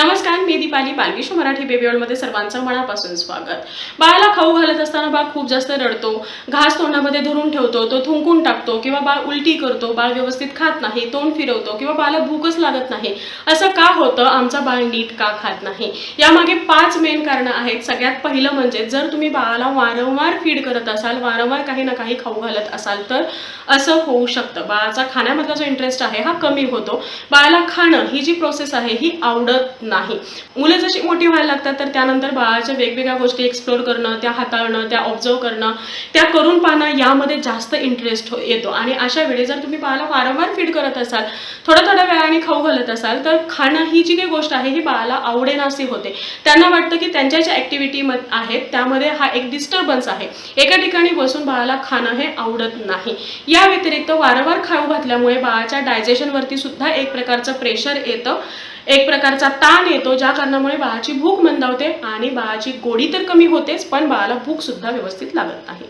Estamos मी Deepali Balvishwa Marathi baby सर्वांचं मनापासून स्वागत. बाळाला खाऊ घालत असताना बाळ खूप जास्त रडतो. घास तोंडामध्ये धरून ठेवतो तो थुंकून टाकतो किंवा बाळ उलटी करतो बाळ व्यवस्थित खात नाही तोंड फिरवतो किंवा बाळाला भूकच लागत नाही. असं का होतं? आमचा बाळ नीट का खात नाही? यामागे पाच मेन कारणं आहेत. सगळ्यात पहिलं म्हणजे जर तुम्ही बाळाला वारंवार फीड करत असाल वारंवार काही ना काही खाऊ घालत असाल तर असं होऊ शकतं. बाळाचा खाण्यामधला जो इंटरेस्ट आहे हा कमी होतो. बाळाला खाणं ही जी प्रोसेस आहे ही आवडत नाही. मुलं जशी मोठी व्हायला लागतात तर त्यानंतर बाळाच्या वेगवेगळ्या गोष्टी एक्सप्लोर करणं त्या हाताळणं त्या ऑब्झर्व करणं त्या करून पाहणं यामध्ये जास्त इंटरेस्ट हो- येतो. आणि अशा वेळी जर तुम्ही बाळाला वारंवार फीड करत असाल थोड्या थोड्या वेळाने खाऊ घालत असाल तर खाणं ही जी काही गोष्ट आहे ही बाळाला आवडेनासी होते. त्यांना वाटतं की त्यांच्या ज्या ॲक्टिव्हिटी आहेत त्यामध्ये हा एक डिस्टर्बन्स आहे. एका ठिकाणी बसून बाळाला खाणं हे आवडत नाही. या व्यतिरिक्त वारंवार खाऊ घातल्यामुळे बाळाच्या डायजेशनवरती सुद्धा एक प्रकारचं प्रेशर येतं. एक प्रकारचा ताण येतो ज्या कारणामुळे बाळाची भूक मंदावते आणि बाळाची गोडी तर कमी होतेच पण बाळाला भूक सुद्धा व्यवस्थित लागत नाही.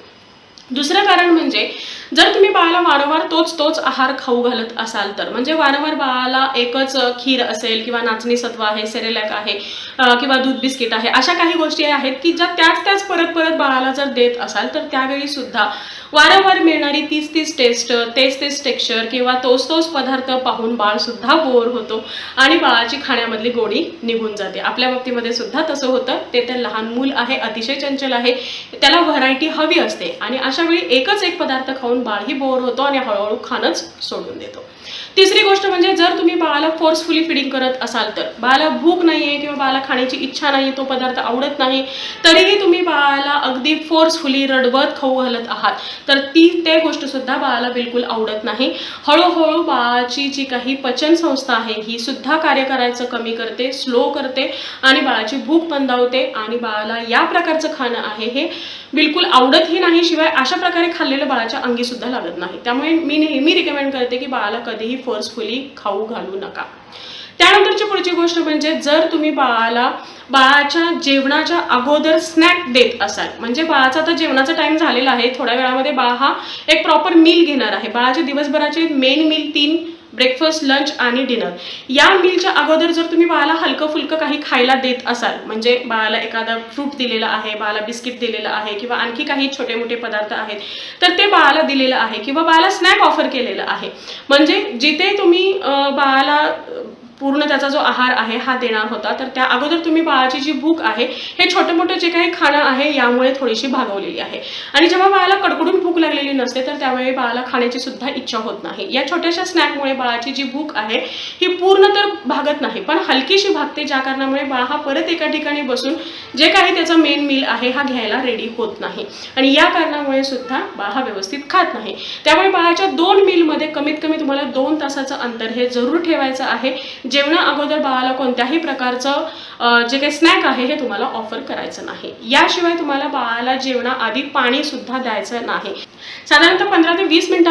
दुसरं कारण म्हणजे जर तुम्ही बाळाला वारंवार तोच तोच आहार खाऊ घालत असाल तर म्हणजे वारंवार बाळाला एकच खीर असेल किंवा नाचणी सत्व आहे सेरेलॅक आहे किंवा दूध बिस्किट आहे अशा काही गोष्टी आहेत की ज्या त्याच त्याच परत परत बाळाला जर देत असाल तर त्यावेळी सुद्धा वारंवार मिळणारी तीच तीच टेस्ट तेच तेच टेक्स्चर किंवा तोच तोच पदार्थ पाहून बाळसुद्धा बोर होतो आणि बाळाची खाण्यामधली गोडी निघून जाते. आपल्या बाबतीमध्ये सुद्धा तसं होतं. ते तर लहान मूल आहे अतिशय चंचल आहे. त्याला व्हरायटी हवी असते आणि अशा वेळी एकच एक पदार्थ खाऊन बाळही बोर होतो आणि हळूहळू खाणंच सोडून देतो. तिसरी गोष्ट म्हणजे जर तुम्ही बाळाला फोर्सफुली फिडिंग करत असाल तर बाळाला भूक नाही आहे किंवा बाळाला खाण्याची इच्छा नाही तो पदार्थ आवडत नाही तरीही तुम्ही बाळाला अगदी फोर्सफुली रडवत खाऊ घालत आहात. तर ती ते गोष्टसुद्धा बाळाला बिलकुल आवडत नाही. हळूहळू बाळाची जी काही पचन संस्था आहे ही सुद्धा कार्य करायचं कमी करते स्लो करते आणि बाळाची भूक मंदावते आणि बाळाला या प्रकारचं खाणं आहे हे बिलकुल आवडतही नाही शिवाय अशा प्रकारे खाल्लेलं बाळाच्या अंगीसुद्धा लागत नाही. त्यामुळे मी नेहमी रिकमेंड करते की बाळाला कधीही फोर्सफुली खाऊ घालू नका. त्यानंतरची पुढची गोष्ट म्हणजे जर तुम्ही बाळाला बाळाच्या जेवणाच्या अगोदर स्नॅक देत असाल म्हणजे बाळाचा आता जेवणाचा टाइम झालेला आहे थोड्या वेळामध्ये बाळ हा एक प्रॉपर मील घेणार आहे. बाळाचे दिवसभराचे मेन मील तीन ब्रेकफास्ट लंच आणि डिनर या मीलच्या अगोदर जर तुम्ही बाळाला हलकं फुलकं काही खायला देत असाल म्हणजे बाळाला एखादा फ्रूट दिलेला आहे बाळाला बिस्किट दिलेलं आहे किंवा आणखी काही छोटे मोठे पदार्थ आहेत तर ते बाळाला दिलेलं आहे किंवा बाळाला स्नॅक ऑफर केलेलं आहे. म्हणजे जिथे तुम्ही बाळाला पूर्ण त्याचा जो आहार आहे हा देणार होता. तर त्या अगोदर तुम्ही बाळाची जी भूक आहे हे छोटं मोठे जे काही खाणं आहे यामुळे थोडीशी भागवलेली आहे. आणि जेव्हा बाळाला कडकडून भूक लागलेली नसते तर त्यावेळी बाळाला खाण्याची सुद्धा इच्छा होत नाही. या छोट्याशा स्नॅकमुळे बाळाची जी भूक आहे ही पूर्ण तर भागत नाही पण हलकीशी भागते ज्या कारणामुळे बाळ हा परत एका ठिकाणी बसून जे काही त्याचा मेन मील आहे हा घ्यायला रेडी होत नाही. आणि या कारणामुळे सुद्धा बाळ हा व्यवस्थित खात नाही. त्यामुळे बाळाच्या दोन मीलमध्ये कमीत कमी तुम्हाला दोन तासाचं अंतर हे जरूर ठेवायचं आहे. जेवणा अगोदर बाळाला कोणत्याही प्रकारचं जे काही स्नॅक आहे हे तुम्हाला ऑफर करायचं नाही. याशिवाय तुम्हाला बाळाला जेवणा आधी पाणी सुद्धा द्यायचं नाही. साधारणतः पंधरा ते वीस मिनिटं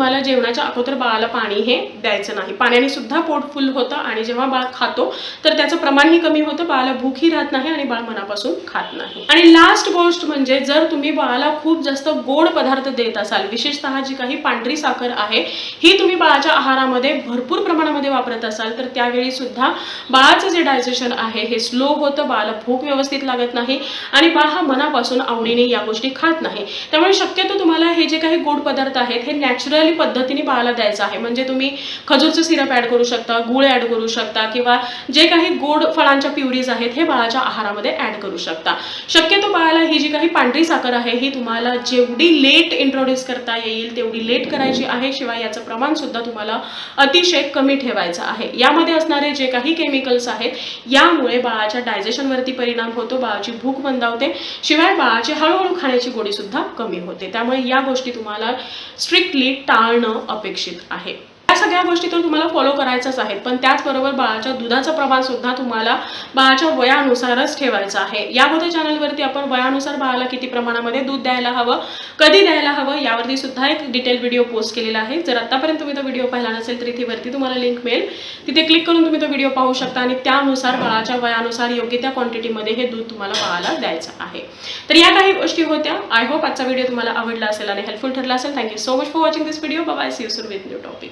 तुम्हाला जेवणाच्या अगोदर बाळाला पाणी हे द्यायचं नाही. पाण्याने सुद्धा पोट फुल होतं आणि जेव्हा बाळ खातो तर त्याचं प्रमाणही कमी होतं. बाळाला भूकही राहत नाही आणि बाळ मनापासून खात नाही. आणि लास्ट गोष्ट म्हणजे जर तुम्ही बाळाला खूप जास्त गोड पदार्थ देत असाल विशेषतः जी काही पांढरी साखर आहे ही तुम्ही बाळाच्या आहारामध्ये भरपूर प्रमाणामध्ये वापरत असाल तर त्यावेळी सुद्धा बाळाचं जे डायजेशन आहे हे स्लो होतं. बाळाला भूक व्यवस्थित लागत नाही आणि बाळ हा मनापासून आवडीने या गोष्टी खात नाही. त्यामुळे शक्यतो तुम्हाला हे जे काही गोड पदार्थ आहेत हे नॅचरली पद्धतीने बाळाला द्यायचं आहे. म्हणजे तुम्ही खजूरचं सिरप ॲड करू शकता गुळ ॲड करू शकता किंवा जे काही गोड फळांच्या प्युरीज आहेत हे बाळाच्या आहारामध्ये ॲड करू शकता. शक्यतो बाळाला ही जी काही पांढरी साखर आहे ही तुम्हाला जेवढी लेट इंट्रोड्यूस करता येईल तेवढी लेट करायची आहे. शिवाय याचं प्रमाण सुद्धा तुम्हाला अतिशय कमी ठेवायचं आहे. यामध्ये असणारे जे काही केमिकल्स आहेत यामुळे बाळाच्या डायजेशनवरती परिणाम होतो बाळाची भूक मंदावते. शिवाय बाळाची हळूहळू खाण्याची गोडी सुद्धा कमी होते. त्यामुळे या गोष्टी तुम्हाला स्ट्रिक्टली टाळणं अपेक्षित आहे. सगळ्या गोष्टी तर तुम्हाला फॉलो करायच्याच आहेत. पण त्याचबरोबर बाळाच्या दुधाचं प्रमाण सुद्धा तुम्हाला बाळाच्या वयानुसारच ठेवायचं आहे. यामध्ये चॅनलवरती आपण वयानुसार बाळाला किती प्रमाणामध्ये दूध द्यायला हवं कधी द्यायला हवं यावरती सुद्धा एक डिटेल व्हिडिओ पोस्ट केलेला आहे. जर आतापर्यंत तुम्ही तो व्हिडिओ पाहिला नसेल तर इथेवरती तुम्हाला लिंक मिळेल. तिथे क्लिक करून तुम्ही तो व्हिडिओ पाहू शकता आणि त्यानुसार बाळाच्या वयानुसार योग्य त्या क्वांटिटीमध्ये हे दूध तुम्हाला बाळाला द्यायचं आहे. तर या काही गोष्टी होत्या. आय होप आजचा व्हिडिओ तुम्हाला आवडला असेल आणि हेल्पफुल ठरला असेल. Thank you so much for watching this video bye see you with new topic